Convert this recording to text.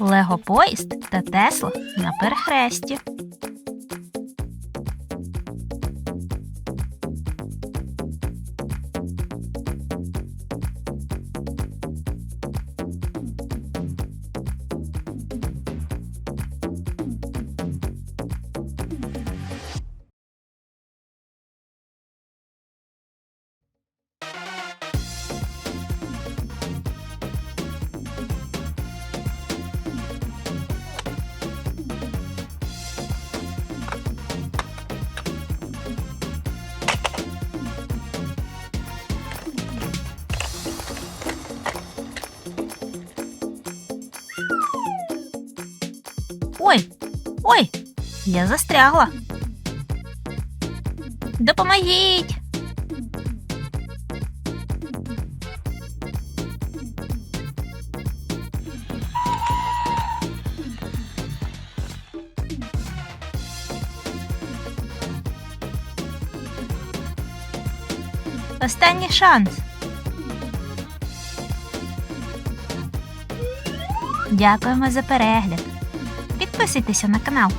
Лего Поїзд та Тесла на перехресті. Ой, ой, я застрягла. Допомогіть. Останній шанс. Дякуємо за перегляд. Підписуйтеся на канал.